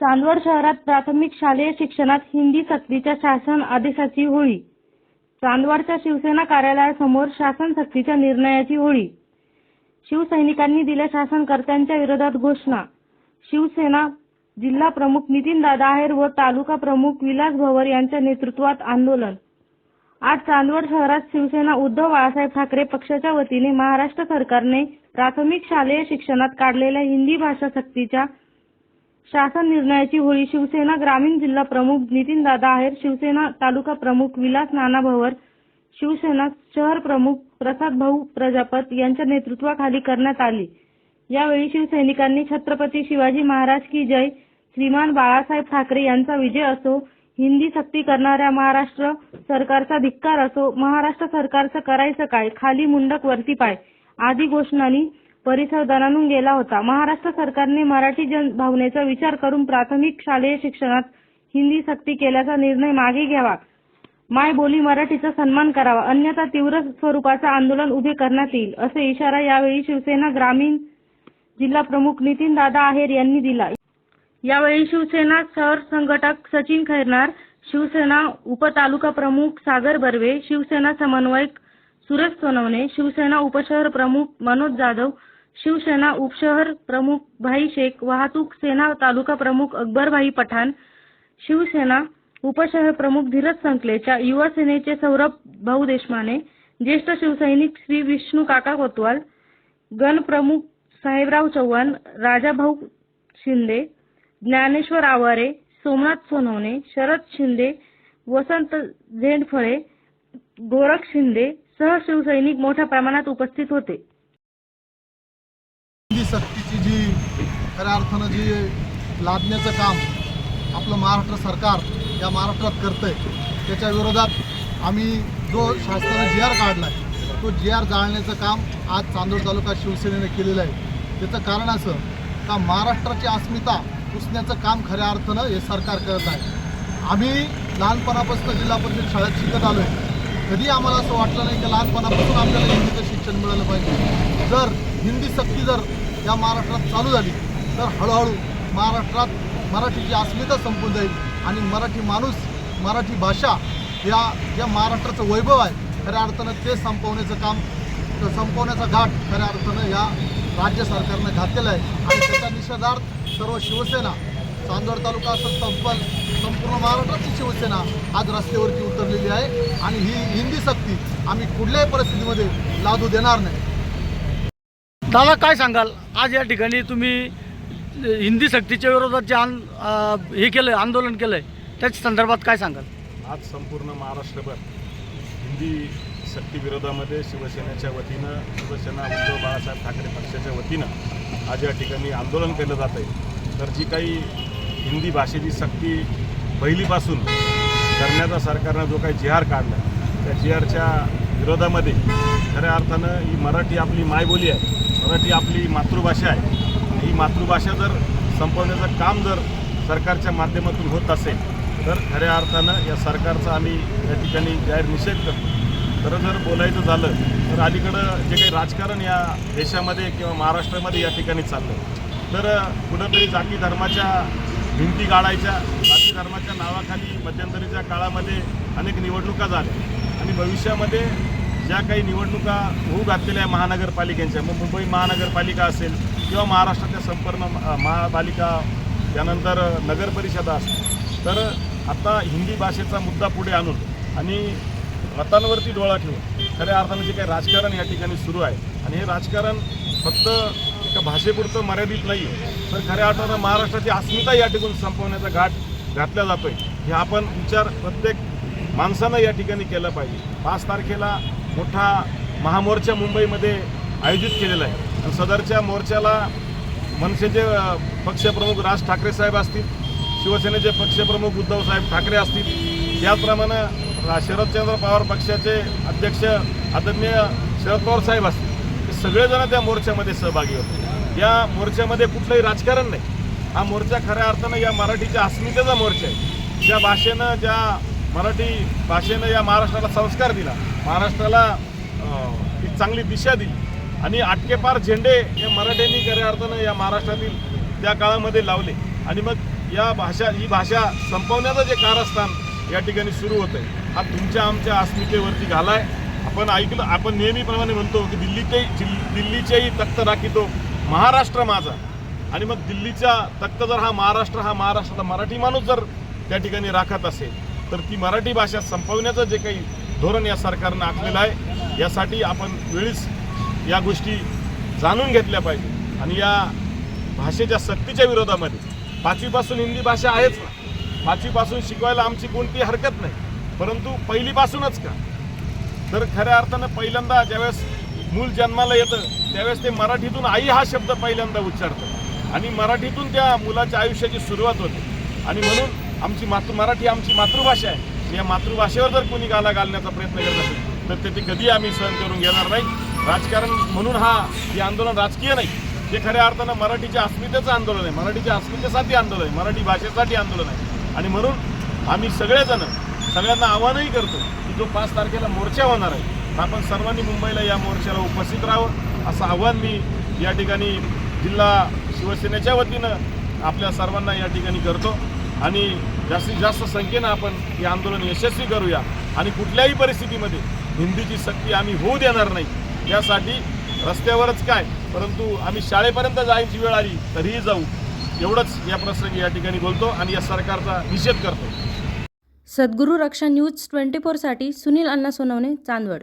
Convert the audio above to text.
चांदवड शहरात प्राथमिक शालेय शिक्षणात हिंदी सक्तीच्या शासन आदेशाची होळी. चांदवडच्या शिवसेना कार्यालयासमोर शासन सक्तीच्या निर्णयाची होळी. शिवसैनिकांनी दिल्या शासनकर्त्यांच्या विरोधात घोषणा. शिवसेना जिल्हा प्रमुख नितीनदादा आहेर व तालुका प्रमुख विलास भवर यांच्या नेतृत्वात आंदोलन. आज चांदवड शहरात शिवसेना उद्धव बाळासाहेब ठाकरे पक्षाच्या वतीने महाराष्ट्र सरकारने प्राथमिक शालेय शिक्षणात काढलेल्या हिंदी भाषा सक्तीच्या शासन निर्णयाची होळी शिवसेना ग्रामीण जिल्हा प्रमुख नितीनदादा आहेर शिवसेना तालुका प्रमुख विलास नाना भवर शिवसेना शहर प्रमुख प्रसाद भाऊ प्रजापत यांच्या नेतृत्वाखाली करण्यात आली. यावेळी शिवसैनिकांनी छत्रपती शिवाजी महाराज की जय श्रीमान बाळासाहेब ठाकरे यांचा विजय असो हिंदी सक्ती करणाऱ्या महाराष्ट्र सरकारचा धिक्कार असो महाराष्ट्र सरकारचं करायचं काय खाली मुंडक वरती पाय आदी घोषणांनी परिसर दणाणून गेला होता. महाराष्ट्र सरकारने मराठी जन भावनेचा विचार करून प्राथमिक शालेय शिक्षणात हिंदी सक्ती केल्याचा निर्णय मागे घ्यावा. माय बोली मराठीचा सन्मान करावा. अन्यथा तीव्र स्वरूपाचं आंदोलन उभे करण्यात येईल असे इशारा यावेळी शिवसेना ग्रामीण जिल्हा प्रमुख नितीन दादा आहेर यांनी दिला. यावेळी शिवसेना शहर संघटक सचिन खैरनार शिवसेना उपतालुका प्रमुख सागर बर्वे शिवसेना समन्वयक सुरेश सोनवणे शिवसेना उपशहर प्रमुख मनोज जाधव शिवसेना उपशहर प्रमुख भाई शेख वाहतूक सेना तालुका प्रमुख अकबरभाई पठाण शिवसेना उपशहर प्रमुख धीरज संकलेचा युवा सेनेचे सौरभ भाऊ देशमाने ज्येष्ठ शिवसैनिक श्री विष्णू काका कोतवाल गण प्रमुख साहेबराव चव्हाण राजाभाऊ शिंदे ज्ञानेश्वर आवारे सोमनाथ सोनवणे शरद शिंदे वसंत झेंडफळे गोरख शिंदे सह शिवसैनिक मोठ्या प्रमाणात उपस्थित होते हिंदी सक्तीची जी खऱ्या अर्थानं जी लादण्याचं काम आपलं महाराष्ट्र सरकार या महाराष्ट्रात करतंय त्याच्या विरोधात आम्ही जो शासनानं जी आर काढला आहे तो जी आर जाळण्याचं काम आज चांदोड तालुका शिवसेनेने केलेलं आहे. त्याचं कारण असं का महाराष्ट्राची अस्मिता पुसण्याचं काम खऱ्या अर्थानं हे सरकार करत आहे. आम्ही लहानपणापासून जिल्हा परिषद शाळेत शिकत आलो आहे कधी आम्हाला असं वाटलं नाही की लहानपणापासून आपल्याला हिंदीचं शिक्षण मिळालं पाहिजे. जर हिंदी सक्ती जर या महाराष्ट्रात चालू झाली. तर हळूहळू महाराष्ट्रात मराठीची अस्मिता संपून जाईल. आणि मराठी माणूस मराठी भाषा या या महाराष्ट्राचं वैभव आहे. खऱ्या अर्थानं ते संपवण्याचं काम तर संपवण्याचा घाट खऱ्या अर्थानं या राज्य सरकारनं घातलेला आहे. आणि त्याचा निषेधार्थ सर्व शिवसेना चांदवड तालुका असं संपल संपूर्ण महाराष्ट्राची शिवसेना आज रस्त्यावरती उतरलेली आहे. आणि ही हिंदी सक्ती आम्ही कुठल्याही परिस्थितीमध्ये लादू देणार नाही. दादा काय सांगाल? आज या ठिकाणी तुम्ही हिंदी सक्तीच्या विरोधात जे आन हे केलं आंदोलन केलं आहे त्याच्या संदर्भात काय सांगाल? आज संपूर्ण महाराष्ट्रभर हिंदी सक्तीविरोधामध्ये शिवसेनेच्या वतीनं शिवसेना उद्धव बाळासाहेब ठाकरे पक्षाच्या वतीनं आज या ठिकाणी आंदोलन केलं जात आहे तर जी काही हिंदी भाषेची सक्ती पहिलीपासून करण्याचा सरकारनं जो काही जी आर काढला त्या जी आरच्या विरोधामध्ये खऱ्या अर्थानं ही मराठी आपली मायबोली आहे. मराठी आपली मातृभाषा आहे. ही मातृभाषा जर संपवण्याचं काम जर सरकारच्या माध्यमातून होत असेल तर खऱ्या अर्थानं या सरकारचा आम्ही या ठिकाणी जाहीर निषेध करतो. खरं जर बोलायचं झालं तर अलीकडं जे काही राजकारण या देशामध्ये किंवा महाराष्ट्रामध्ये या ठिकाणी चाललं तर कुठंतरी जाती धर्माच्या भिंती गाळायच्या जाती धर्माच्या नावाखाली मध्यंतरीच्या काळामध्ये अनेक निवडणुका झाल्या. आणि भविष्यामध्ये ज्या काही निवडणुका होऊ घातलेल्या आहे महानगरपालिकेच्या मग मुंबई महानगरपालिका असेल किंवा महाराष्ट्राच्या संपूर्ण महापालिका त्यानंतर नगरपरिषदा असतील तर आता हिंदी भाषेचा मुद्दा पुढे आणून आणि मतांवरती डोळा ठेवून खऱ्या अर्थानं जे काही राजकारण या ठिकाणी सुरू आहे आणि हे राजकारण फक्त एका भाषेपुरतं मर्यादित नाही आहे तर खऱ्या अर्थानं महाराष्ट्राची अस्मिता या ठिकाणी संपवण्याचा घाट घातला जातोय. हे आपण विचार प्रत्येक माणसानं या ठिकाणी केला पाहिजे. पाच तारखेला मोठा महामोर्चा मुंबईमध्ये आयोजित केलेला आहे. आणि सदरच्या मोर्चाला मनसेचे पक्षप्रमुख राज ठाकरे साहेब असतील शिवसेनेचे पक्षप्रमुख उद्धव साहेब ठाकरे असतील त्याचप्रमाणे रा- शरदचंद्र पवार पक्षाचे अध्यक्ष आदरणीय शरद पवार साहेब असतील हे सगळेजण त्या मोर्चामध्ये सहभागी होते. या मोर्चामध्ये कुठलंही राजकारण नाही. हा मोर्चा खऱ्या अर्थानं या मराठीच्या अस्मितेचा मोर्चा आहे. ज्या भाषेनं ज्या मराठी भाषेनं या महाराष्ट्राला संस्कार दिला महाराष्ट्राला एक चांगली दिशा दिली. आणि आटकेपार झेंडे हे मराठ्यांनी खऱ्या अर्थानं या महाराष्ट्रातील त्या काळामध्ये लावले. आणि मग या भाषा ही भाषा संपवण्याचं जे कारस्थान या ठिकाणी सुरू होतं आहे हा तुमच्या आमच्या अस्मितेवरती घालाय. आपण ऐकलं आपण नेहमीप्रमाणे म्हणतो की दिल्लीचे दिल्लीचेही तख्त राखितो महाराष्ट्र माझा. आणि मग दिल्लीचा तख्त जर हा महाराष्ट्र हा महाराष्ट्राचा मराठी माणूस जर त्या ठिकाणी राखत असेल तर ती मराठी भाषा संपवण्याचं जे काही धोरण या सरकारनं आखलेलं आहे. यासाठी आपण वेळीच या गोष्टी जाणून घेतल्या पाहिजे. आणि या भाषेच्या सक्तीच्या विरोधामध्ये पाचवीपासून हिंदी भाषा आहेच ना. पाचवीपासून शिकवायला आमची कोणती हरकत नाही. परंतु पहिलीपासूनच का? तर खऱ्या अर्थानं पहिल्यांदा ज्यावेळेस मूल जन्माला येतं त्यावेळेस ते मराठीतून आई हा शब्द पहिल्यांदा उच्चारतं. आणि मराठीतून त्या मुलाच्या आयुष्याची सुरुवात होते. आणि म्हणून आमची मातृ मराठी आमची मातृभाषा आहे. या मातृभाषेवर जर कोणी गाला घालण्याचा प्रयत्न करत असेल तर ते ते कधी आम्ही सहन करून घेणार नाही. राजकारण म्हणून हा हे आंदोलन राजकीय नाही. हे खऱ्या अर्थानं मराठीच्या अस्मितेचं आंदोलन आहे. मराठीच्या अस्मितेसाठी आंदोलन आहे. मराठी भाषेसाठी आंदोलन आहे. आणि म्हणून आम्ही सगळेजण सगळ्यांना आव्हानही करतो की जो पाच तारखेला मोर्चा होणार आहे तर आपण सर्वांनी मुंबईला या मोर्चाला उपस्थित राहावं असं आव्हान मी या ठिकाणी जिल्हा शिवसेनेच्या वतीनं आपल्या सर्वांना या ठिकाणी करतो. आणि जास्तीत जास्त संख्येनं आपण हे आंदोलन यशस्वी करूया. आणि कुठल्याही परिस्थितीमध्ये हिंदीची सक्ती आम्ही होऊ देणार नाही. यासाठी रस्त्यावरच काय परंतु आम्ही शाळेपर्यंत जायची वेळ आली तरीही जाऊ. एवढंच या प्रसंगी या ठिकाणी बोलतो आणि या सरकारचा निषेध करतो. सद्गुरू रक्षा न्यूज ट्वेंटी फोरसाठी सुनील अण्णा सोनवणे चांदवड.